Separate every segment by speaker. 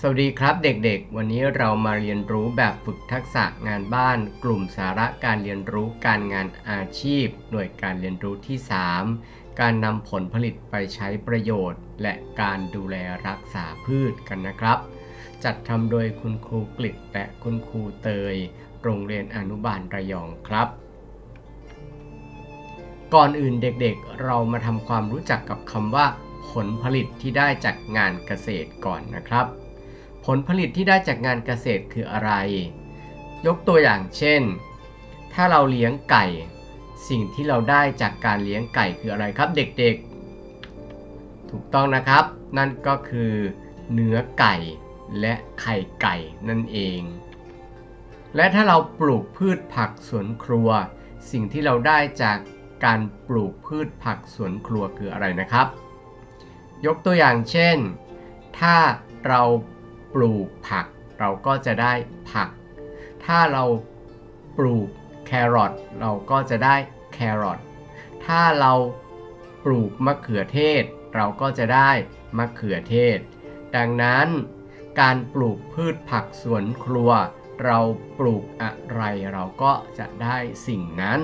Speaker 1: สวัสดีครับเด็กๆ วันนี้เรามาเรียนรู้แบบฝึกทักษะงานบ้าน กลุ่มสาระการเรียนรู้การงานอาชีพ หน่วยการเรียนรู้ที่ 3 การนำผลผลิตไปใช้ประโยชน์ และการดูแลรักษาพืชกันนะครับ จัดทำโดยคุณครูกฤษและคุณครูเตย โรงเรียนอนุบาลระยองครับ ก่อนอื่นเด็กๆ เรามาทำความรู้จักกับคำว่า ผลผลิตที่ได้จากงานเกษตรก่อนนะครับ ผลผลิตที่ได้จากงานเกษตรคืออะไร ยกตัวอย่างเช่น ถ้าเราเลี้ยงไก่ สิ่งที่เราได้จากการเลี้ยงไก่คืออะไรครับเด็กๆ ถูกต้องนะครับ นั่นก็คือเนื้อไก่และไข่ไก่นั่นเอง และถ้าเราปลูกพืชผักสวนครัว สิ่งที่เราได้จากการปลูกพืชผักสวนครัวคืออะไรนะครับ ยกตัวอย่างเช่น ถ้าเรา ปลูกผัก เราก็จะได้ผัก ถ้าเราปลูกแครอทเราก็จะได้แครอท ถ้าเราปลูกมะเขือเทศ เราก็จะได้มะเขือเทศ ดังนั้น การปลูกพืชผักสวนครัว เราปลูกอะไรเราก็จะได้สิ่งนั้น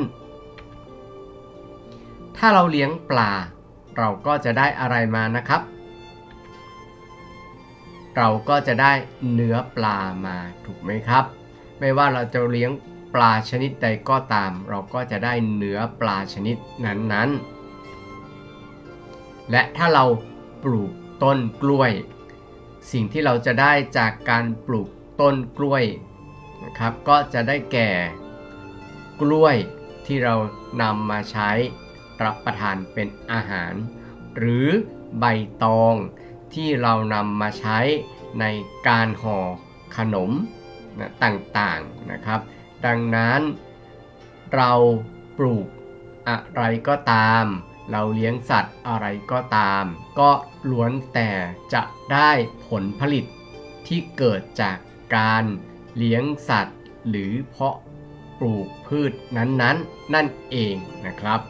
Speaker 1: ถ้าเราเลี้ยงปลา เราก็จะได้อะไรมานะครับ เราก็จะได้เนื้อปลามาถูกไหมครับ ไม่ว่าเราจะเลี้ยงปลาชนิดใดก็ตาม เราก็จะได้เนื้อปลาชนิดนั้นๆ และถ้าเราปลูกต้นกล้วย สิ่งที่เราจะได้จากการปลูกต้นกล้วยนะครับ ก็จะได้แก่กล้วยที่เรานำมาใช้รับประทานเป็นอาหาร หรือใบตอง ที่เรานำมาใช้ในการห่อขนมนะต่างๆนะครับ ดังนั้นเราปลูกอะไรก็ตาม เราเลี้ยงสัตว์อะไรก็ตาม ก็ล้วนแต่จะได้ผลผลิตที่เกิดจากการเลี้ยงสัตว์ หรือเพาะปลูกพืชนั้นๆนนนั่นเองนะครับ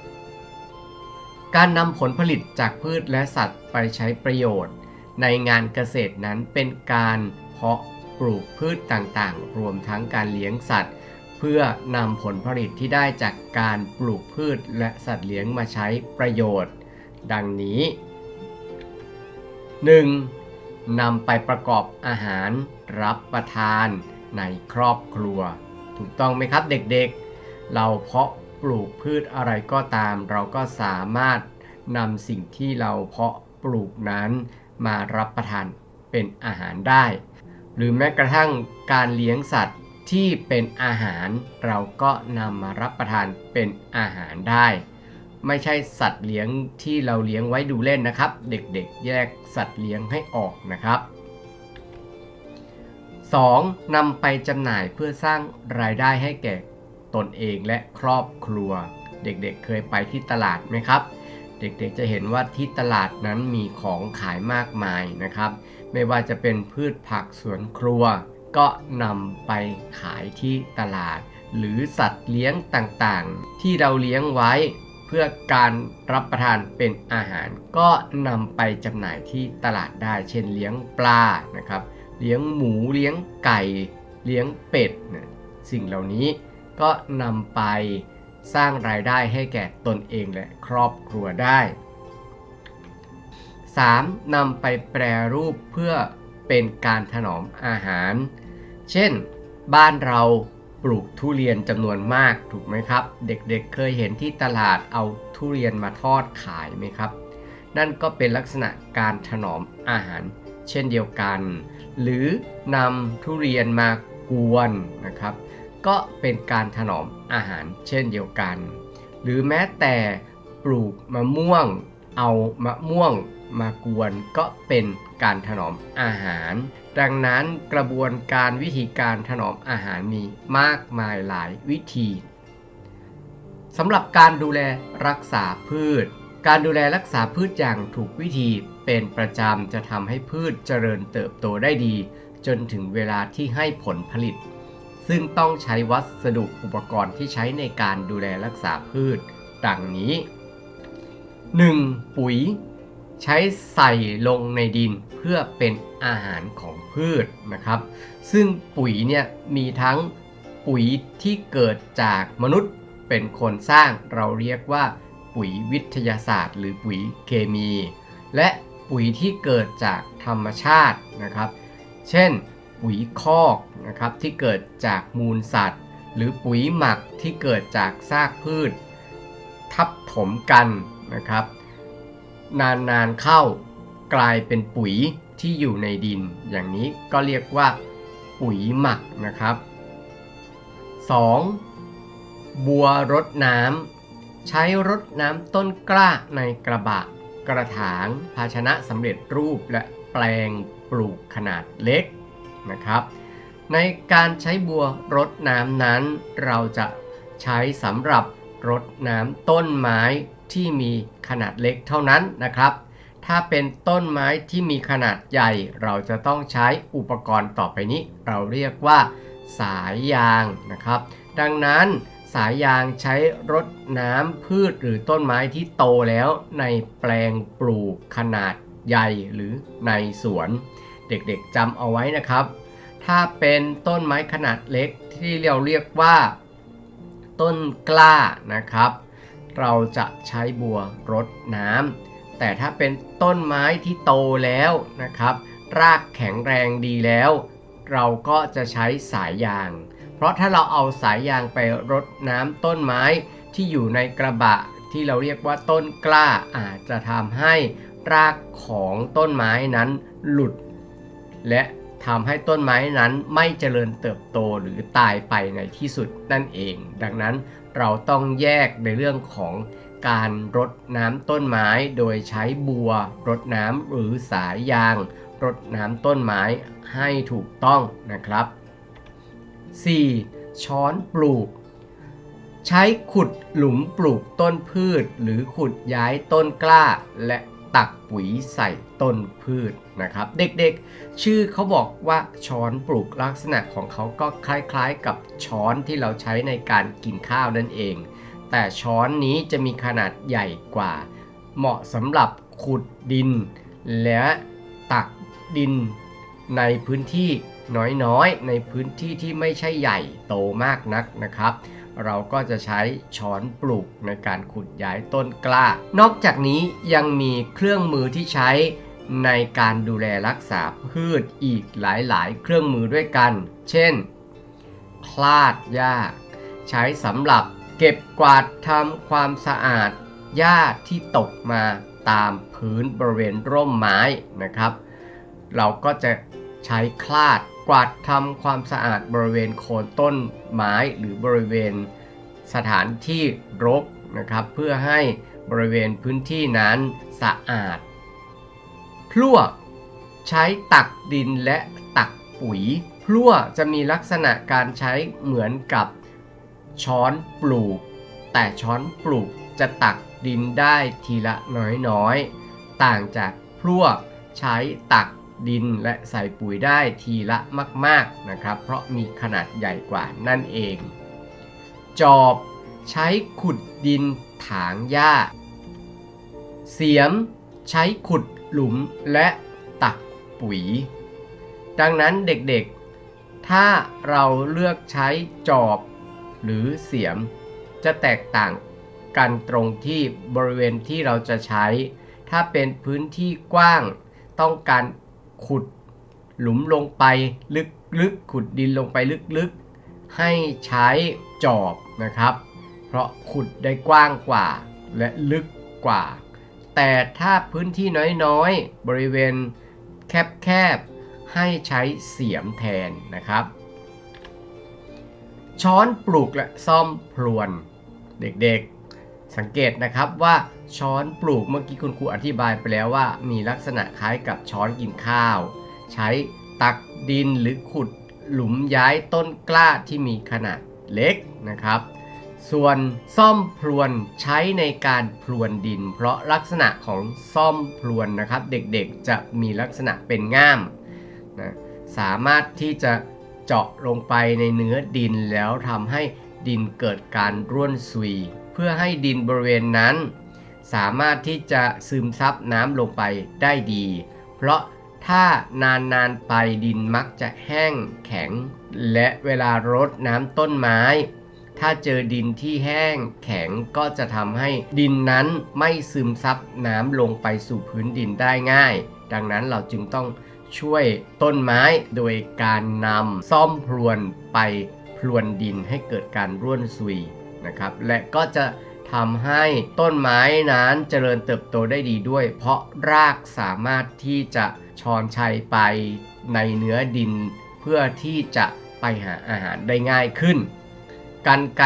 Speaker 1: การนำผลผลิตจากพืชและสัตว์ไปใช้ประโยชน์ ในงานเกษตรนั้นเป็นการเพาะปลูกพืชต่างๆ รวมทั้งการเลี้ยงสัตว์ เพื่อนำผลผลิตที่ได้จากการปลูกพืชและสัตว์เลี้ยงมาใช้ประโยชน์ ดังนี้ 1. นำไปประกอบอาหารรับประทานในครอบครัว ถูกต้องไหมครับเด็กๆ เราเพาะปลูกพืชอะไรก็ตาม เราก็สามารถนำสิ่งที่เราเพาะปลูกนั้น มารับประทานเป็นอาหารได้ หรือแม้กระทั่งการเลี้ยงสัตว์ที่เป็นอาหารเราก็นำมารับประทานเป็นอาหารได้ ไม่ใช่สัตว์เลี้ยงที่เราเลี้ยงไว้ดูเล่นนะครับ เด็กๆ แยกสัตว์เลี้ยงให้ออกนะครับ 2. นำไปจำหน่ายเพื่อสร้างรายได้ให้แก่ตนเองและครอบครัว เด็กๆเเคยไปที่ตลาดไหมครับ เด็กๆจะเห็นว่าที่ตลาดนั้นมีของขายมากมายนะครับ ไม่ว่าจะเป็นพืชผักสวนครัว ก็นำไปขายที่ตลาด หรือสัตว์เลี้ยงต่างๆ ที่เราเลี้ยงไว้เพื่อการรับประทานเป็นอาหาร ก็นำไปจำหน่ายที่ตลาดได้ เช่นเลี้ยงปลานะครับ เลี้ยงหมูเลี้ยงไก่ เลี้ยงเป็ดนะสิ่งเหล่านี้ก็นำไป สร้างรายได้ให้แก่ตนเองและครอบครัวได้ 3. นำไปแปรรูปเพื่อเป็นการถนอมอาหาร เช่น บ้านเราปลูกทุเรียนจำนวนมากถูกไหมครับ เด็กๆเเคยเห็นที่ตลาดเอาทุเรียนมาทอดขายไหมครับ นั่นก็เป็นลักษณะการถนอมอาหาร เช่นเดียวกัน หรือนำทุเรียนมากวนนะครับ ก็เป็นการถนอมอาหารเช่นเดียวกัน หรือแม้แต่ปลูกมะม่วง เอามะม่วงมากวนก็เป็นการถนอมอาหาร ดังนั้นกระบวนการวิธีการถนอมอาหารมีมากมายหลายวิธีสำหรับการดูแลรักษาพืช การดูแลรักษาพืชอย่างถูกวิธีเป็นประจำจะทำให้พืชเจริญเติบโตได้ดี จนถึงเวลาที่ให้ผลผลิต ซึ่งต้องใช้วัสดุอุปกรณ์ที่ใช้ในการดูแลรักษาพืช ดังนี้ 1. ปุ๋ย ใช้ใส่ลงในดินเพื่อเป็นอาหารของพืชนะครับ ซึ่งปุ๋ยเนี่ยมีทั้งปุ๋ยที่เกิดจากมนุษย์เป็นคนสร้างเราเรียกว่าปุ๋ยวิทยาศาสตร์ หรือปุ๋ยเคมี และปุ๋ยที่เกิดจากธรรมชาตินะครับ เช่น ปุ๋ยคอกนะครับที่เกิดจากมูลสัตว์ หรือปุ๋ยหมักที่เกิดจากซากพืช ทับถมกันนะครับ นานๆเข้ากลายเป็นปุ๋ยที่อยู่ในดิน อย่างนี้ก็เรียกว่า ปุ๋ยหมักนะครับ 2. บัวรดน้ำใช้รดน้ำต้นกล้าในกระบะ กระถาง ภาชนะสำเร็จรูปและแปลงปลูกขนาดเล็ก นะครับ ในการใช้บัวรดน้ำนั้น เราจะใช้สำหรับรดน้ำต้นไม้ที่มีขนาดเล็กเท่านั้นนะครับ ถ้าเป็นต้นไม้ที่มีขนาดใหญ่ เราจะต้องใช้อุปกรณ์ต่อไปนี้ เราเรียกว่า สายยางนะครับ ดังนั้นสายยางใช้รดน้ำพืชหรือต้นไม้ที่โตแล้วในแปลงปลูกขนาดใหญ่หรือในสวน เด็กๆจำเอาไว้นะครับ ถ้าเป็นต้นไม้ขนาดเล็กที่เราเรียกว่า ต้นกล้านะครับ เราจะใช้บัวรดน้ำแต่ถ้าเป็นต้นไม้ที่โตแล้วนะครับ รากแข็งแรงดีแล้ว เราก็จะใช้สายยาง เพราะถ้าเราเอาสายยางไปรดน้ำต้นไม้ที่อยู่ในกระบะที่เราเรียกว่าต้นกล้าอาจจะทำให้รากของต้นไม้นั้นหลุด และทำให้ต้นไม้นั้นไม่เจริญเติบโตหรือตายไปในที่สุดนั่นเอง ดังนั้นเราต้องแยกในเรื่องของการรดน้ำต้นไม้โดยใช้บัวรดน้ำหรือสายยางรดน้ำต้นไม้ให้ถูกต้องนะครับ 4. ช้อนปลูก ใช้ขุดหลุมปลูกต้นพืช หรือขุดย้ายต้นกล้า และ ตักปุ๋ยใส่ต้นพืชนะครับ เด็กๆ ชื่อเขาบอกว่าช้อนปลูกลักษณะของเขาก็คล้ายๆกับช้อนที่เราใช้ในการกินข้าวนั่นเอง แต่ช้อนนี้จะมีขนาดใหญ่กว่า เหมาะสำหรับขุดดิน และตักดินในพื้นที่น้อยๆ ในพื้นที่ที่ไม่ใช่ใหญ่โตมากนักนะครับ เราก็จะใช้ช้อนปลูกในการขุดย้ายต้นกล้า นอกจากนี้ยังมีเครื่องมือที่ใช้ในการดูแลรักษาพืชอีกหลายๆ เครื่องมือด้วยกัน เช่น คลาดหญ้า ใช้สำหรับเก็บกวาดทำความสะอาดหญ้าที่ตกมาตามพื้นบริเวณร่มไม้นะครับ เราก็จะใช้คลาด กวาดทำความสะอาดบริเวณโคนต้นไม้หรือบริเวณสถานที่รกนะครับ เพื่อให้บริเวณพื้นที่นั้นสะอาด พลั่วใช้ตักดินและตักปุ๋ย พลั่วจะมีลักษณะการใช้เหมือนกับช้อนปลูก แต่ช้อนปลูกจะตักดินได้ทีละน้อยๆ ต่างจากพลั่วใช้ตัก ดินและใส่ปุ๋ยได้ทีละมากๆนะครับ เพราะมีขนาดใหญ่กว่านั่นเอง จอบใช้ขุดดินถางหญ้า เสียมใช้ขุดหลุมและตักปุ๋ย ดังนั้นเด็กๆ ถ้าเราเลือกใช้จอบหรือเสียม จะแตกต่างกันตรงที่บริเวณที่เราจะใช้ ถ้าเป็นพื้นที่กว้างต้องการ ขุดหลุมลงไปลึกๆ ขุดดินลงไปลึกๆ ให้ใช้จอบนะครับ เพราะขุดได้กว้างกว่าและลึกกว่า แต่ถ้าพื้นที่น้อยๆ บริเวณแคบๆ ให้ใช้เสียมแทนนะครับ ช้อนปลูกและซ่อมพลวน เด็กๆ สังเกตนะครับว่าช้อนปลูกเมื่อกี้คุณครูอธิบายไปแล้วว่า มีลักษณะคล้ายกับช้อนกินข้าว ใช้ตักดินหรือขุดหลุมย้ายต้นกล้าที่มีขนาดเล็กนะครับ ส่วนซ่อมพลวนใช้ในการพลวนดิน เพราะลักษณะของซ่อมพลวนนะครับ เด็กๆจะมีลักษณะเป็นง่ามนะสามารถที่จะเจาะลงไปในเนื้อดินแล้วทำให้ดินเกิดการร่วนซุย พื่อให้ดินบริเวณนั้น สามารถที่จะซึมซับน้ำลงไปได้ดี เพราะถ้านานๆไปดินมักจะแห้งแข็ง และเวลารดน้ำต้นไม้ ถ้าเจอดินที่แห้งแข็งก็จะทำให้ดินนั้นไม่ซึมซับน้ำลงไปสู่พื้นดินได้ง่าย ดังนั้นเราจึงต้องช่วยต้นไม้โดยการนำซ่อมพรวนไปพรวนดินให้เกิดการร่วนซุย นะครับ และก็จะทำให้ต้นไม้นั้นเจริญเติบโตได้ดีด้วย เพราะรากสามารถที่จะชอนชัยไปในเนื้อดิน เพื่อที่จะไปหาอาหารได้ง่ายขึ้น การไก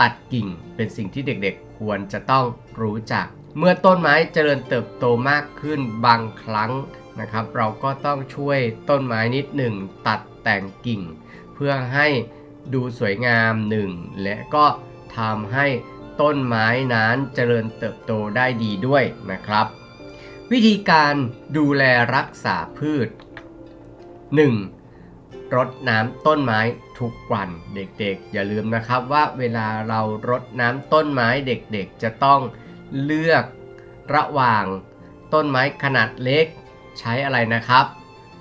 Speaker 1: ตัดกิ่งเป็นสิ่งที่เด็กๆ ควรจะต้องรู้จัก เมื่อต้นไม้เจริญเติบโตมากขึ้นบางครั้งนะครับ เราก็ต้องช่วยต้นไม้นิดหนึ่งตัดแต่งกิ่ง เพื่อให้ดูสวยงามหนึ่งและก็ ทำให้ต้นไม้นั้นเจริญเติบโตได้ดีด้วยนะครับ วิธีการดูแลรักษาพืช 1. รดน้ำต้นไม้ทุกวันเด็กๆ อย่าลืมนะครับว่าเวลาเรารดน้ำต้นไม้เด็กๆ จะต้องเลือกระหว่างต้นไม้ขนาดเล็ก ใช้อะไรนะครับ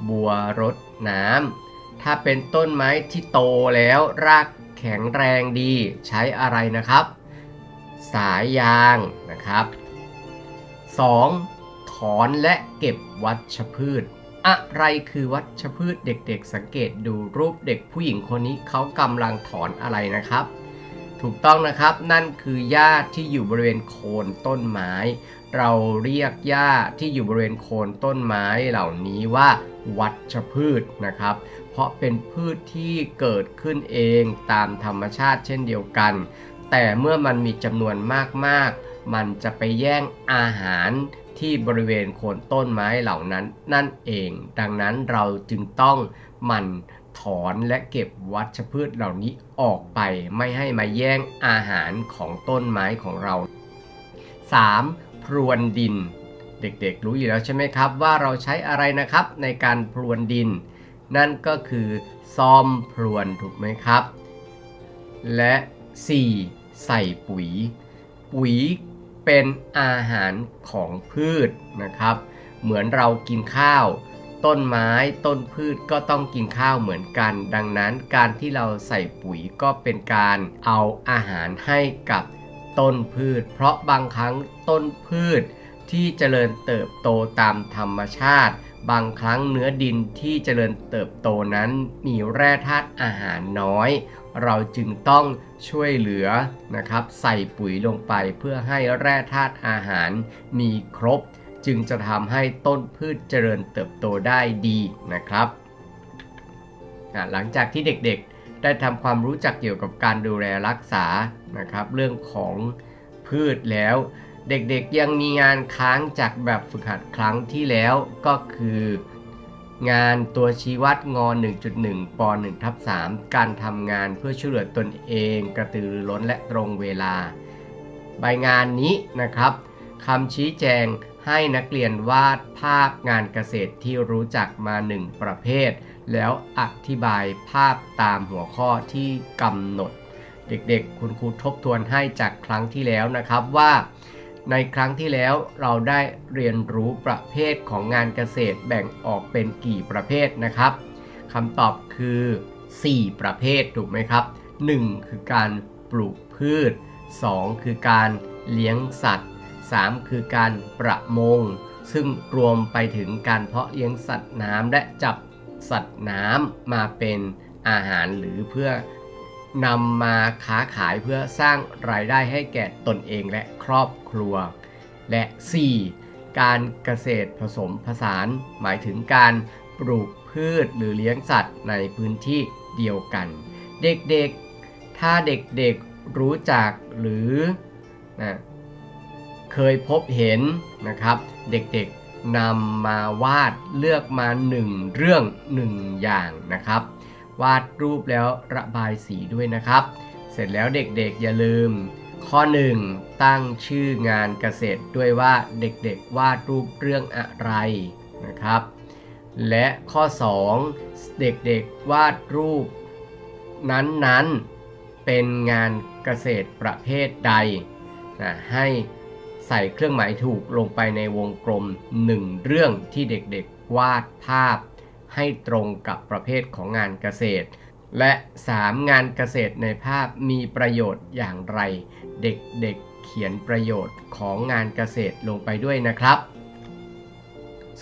Speaker 1: บัวรดน้ำ ถ้าเป็นต้นไม้ที่โตแล้วรากแข็งแรงดีใช้อะไรนะครับ สายยางนะครับ 2. ถอนและเก็บวัชพืช อะไรคือวัชพืชเด็กๆ สังเกตดูรูปเด็กผู้หญิงคนนี้เขากำลังถอนอะไรนะครับ ถูกต้องนะครับนั่นคือหญ้าที่อยู่บริเวณโคนต้นไม้ เราเรียกหญ้าที่อยู่บริเวณโคนต้นไม้เหล่านี้ว่าวัชพืชนะครับ เพราะเป็นพืชที่เกิดขึ้นเองตามธรรมชาติเช่นเดียวกัน แต่เมื่อมันมีจำนวนมากๆ มันจะไปแย่งอาหารที่บริเวณโคนต้นไม้เหล่านั้นนั่นเอง ดังนั้นเราจึงต้องมันถอนและเก็บวัชพืชเหล่านี้ออกไปไม่ให้มาแย่งอาหารของต้นไม้ของเรา 3. พรวนดิน เด็กๆรู้อยู่แล้วใช่ไหมครับว่าเราใช้อะไรนะครับในการพรวนดิน นั่นก็คือซ่อมพรวนถูกไหมครับ และ 4. ใส่ปุ๋ย ปุ๋ยเป็นอาหารของพืชนะครับ เหมือนเรากินข้าว ต้นไม้ต้นพืชก็ต้องกินข้าวเหมือนกัน ดังนั้นการที่เราใส่ปุ๋ยก็เป็นการเอาอาหารให้กับต้นพืช เพราะบางครั้งต้นพืชที่เจริญเติบโตตามธรรมชาติ บางครั้งเนื้อดินที่เจริญเติบโตนั้นมีแร่ธาตุอาหารน้อย เราจึงต้องช่วยเหลือนะครับ ใส่ปุ๋ยลงไปเพื่อให้แร่ธาตุอาหารมีครบ จึงจะทำให้ต้นพืชเจริญเติบโตได้ดีนะครับหลังจากที่เด็กๆได้ทำความรู้จักเกี่ยวกับการดูแลรักษานะครับ เรื่องของพืชแล้ว เด็กๆยังมีงานค้างจากแบบฝึกหัดครั้งที่แล้วก็คือ งานตัวชี้วัดงอ 1.1ป1ทับ3การทำงานเพื่อช่วยเหลือตนเอง กระตือรือร้นและตรงเวลา ใบงานนี้นะครับคำชี้แจงให้นักเรียนวาดภาพงานเกษตรที่รู้จักมา1ประเภท แล้วอธิบายภาพตามหัวข้อที่กำหนด เด็กๆ คุณครูทบทวนให้จากครั้งที่แล้วนะครับว่า ในครั้งที่แล้วเราได้เรียนรู้ประเภทของงานเกษตรแบ่งออกเป็นกี่ประเภทนะครับคำตอบคือ 4 ประเภทถูกไหมครับ 1 คือการปลูกพืช 2 คือการเลี้ยงสัตว์ 3 คือการประมง ซึ่งรวมไปถึงการเพาะเลี้ยงสัตว์น้ำและจับสัตว์น้ำมาเป็นอาหารหรือเพื่อ นำมาค้าขายเพื่อสร้างรายได้ให้แก่ตนเองและครอบครัว และ 4. การเกษตรผสมผสาน หมายถึงการปลูกพืชหรือเลี้ยงสัตว์ในพื้นที่เดียวกัน เด็กๆ ถ้าเด็กๆรู้จักหรือนะเคยพบเห็นนะครับ เด็กๆนำมาวาดเลือกมา 1 เรื่อง 1 อย่างนะครับ วาดรูปแล้วระบายสีด้วยนะครับ เสร็จแล้วเด็กๆอย่าลืม ข้อ 1 ตั้งชื่องานเกษตรด้วยว่าเด็กๆวาดรูปเรื่องอะไรนะครับ และข้อ 2 เด็กๆวาดรูป นั้นๆเป็นงานเกษตรประเภทใดนะให้ใส่เครื่องหมายถูกลงไปในวงกลม 1 เรื่องที่เด็กๆวาดภาพ ให้ตรงกับประเภทของงานเกษตร และ 3 งานเกษตรในภาพมีประโยชน์อย่างไร เด็กๆเขียนประโยชน์ของงานเกษตรลงไปด้วยนะครับ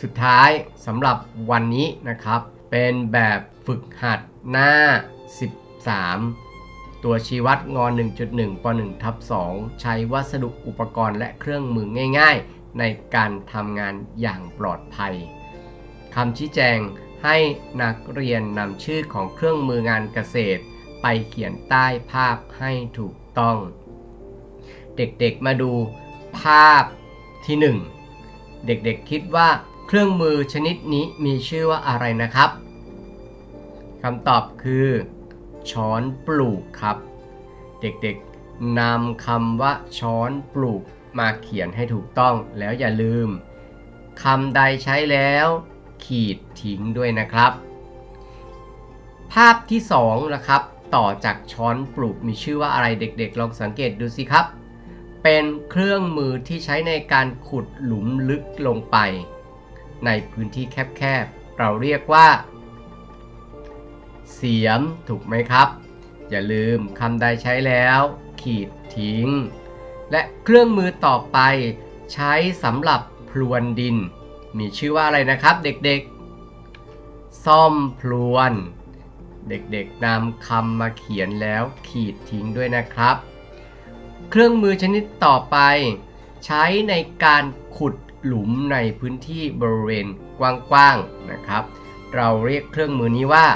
Speaker 1: สุดท้ายสำหรับวันนี้นะครับ เป็นแบบฝึกหัดหน้า 13 ตัวชี้วัดงอ 1.1ป1ทับ2ใช้วัสดุอุปกรณ์และเครื่องมือง่าย ๆ ในการทำงานอย่างปลอดภัยคำชี้แจง ให้นักเรียนนำชื่อของเครื่องมืองานเกษตร ไปเขียนใต้ภาพให้ถูกต้อง เด็กๆมาดูภาพที่ 1 เด็กๆคิดว่าเครื่องมือชนิดนี้มีชื่อว่าอะไรนะครับคำตอบคือ ช้อนปลูกครับ เด็กๆนำคำว่าช้อนปลูกมาเขียนให้ถูกต้องแล้วอย่าลืมคำใดใช้แล้ว ขีดทิ้งด้วยนะครับ ภาพที่2นะครับต่อจากช้อนปลูกมีชื่อว่าอะไรเด็กๆ ลองสังเกตดูสิครับ เป็นเครื่องมือที่ใช้ในการขุดหลุมลึกลงไป ในพื้นที่แคบๆ เราเรียกว่า เสียมถูกไหมครับ อย่าลืมคำใดใช้แล้ว ขีดทิ้ง และเครื่องมือต่อไปใช้สำหรับพลวนดิน มีชื่อว่าอะไรนะครับเด็กๆ ซ่อมพลวน เด็กๆนำคำมาเขียนแล้วขีดทิ้งด้วยนะครับ เครื่องมือชนิดต่อไป ใช้ในการขุดหลุมในพื้นที่บริเวณกว้างๆนะครับ เราเรียกเครื่องมือนี้ว่า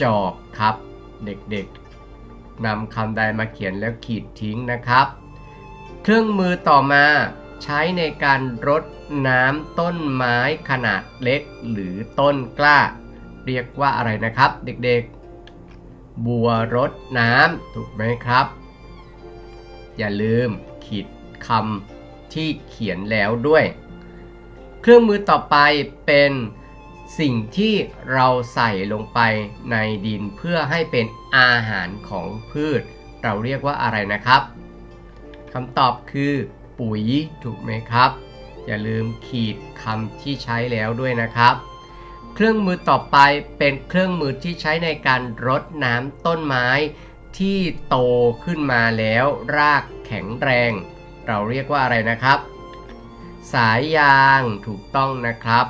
Speaker 1: จอบครับ เด็กๆนำคำใดมาเขียนแล้วขีดทิ้งนะครับ เครื่องมือต่อมา ใช้ในการรดน้ำต้นไม้ขนาดเล็กหรือต้นกล้า เรียกว่าอะไรนะครับ เด็กๆ บัวรดน้ำถูกไหมครับ อย่าลืมขีดคำที่เขียนแล้วด้วย เครื่องมือต่อไปเป็นสิ่งที่เราใส่ลงไปในดินเพื่อให้เป็นอาหารของพืช เราเรียกว่าอะไรนะครับคำตอบคือ ปุ๋ยถูกไหมครับ อย่าลืมขีดคำที่ใช้แล้วด้วยนะครับ เครื่องมือต่อไปเป็นเครื่องมือที่ใช้ในการรดน้ำต้นไม้ที่โตขึ้นมาแล้วรากแข็งแรง เราเรียกว่าอะไรนะครับ สายยางถูกต้องนะครับ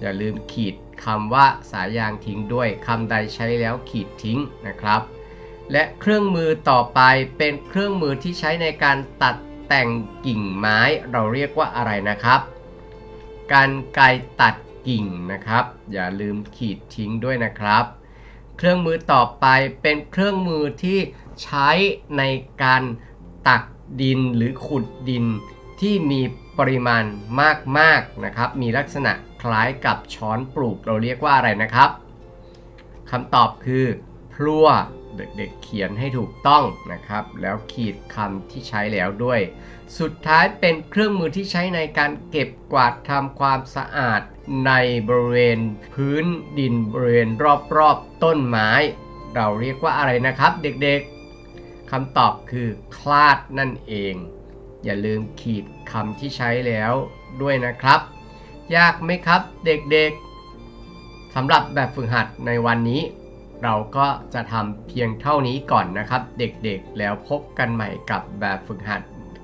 Speaker 1: อย่าลืมขีดคำว่าสายยางทิ้งด้วยคำใดใช้แล้วขีดทิ้งนะครับ และเครื่องมือต่อไปเป็นเครื่องมือที่ใช้ในการตัด แต่งกิ่งไม้เราเรียกว่าอะไรนะครับ การไกรตัดกิ่งนะครับ อย่าลืมขีดทิ้งด้วยนะครับ เครื่องมือต่อไปเป็นเครื่องมือที่ใช้ในการตักดินหรือขุดดินที่มีปริมาณมากๆนะครับ มีลักษณะคล้ายกับช้อนปลูกเราเรียกว่าอะไรนะครับคำตอบคือพลั่ว เด็กๆเขียนให้ถูกต้องนะครับ แล้วขีดคำที่ใช้แล้วด้วย สุดท้ายเป็นเครื่องมือที่ใช้ในการเก็บกวาดทำความสะอาดในบริเวณพื้นดินบริเวณรอบๆต้นไม้ เราเรียกว่าอะไรนะครับเด็กๆคำตอบคือคลาดนั่นเอง อย่าลืมขีดคำที่ใช้แล้วด้วยนะครับ ยากไหมครับเด็กๆสำหรับแบบฝึกหัดในวันนี้ เราก็จะทำเพียงเท่านี้ก่อนนะครับ เด็กๆ แล้วพบกันใหม่กับแบบฝึกหัด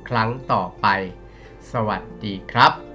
Speaker 1: ครั้งต่อไป สวัสดีครับ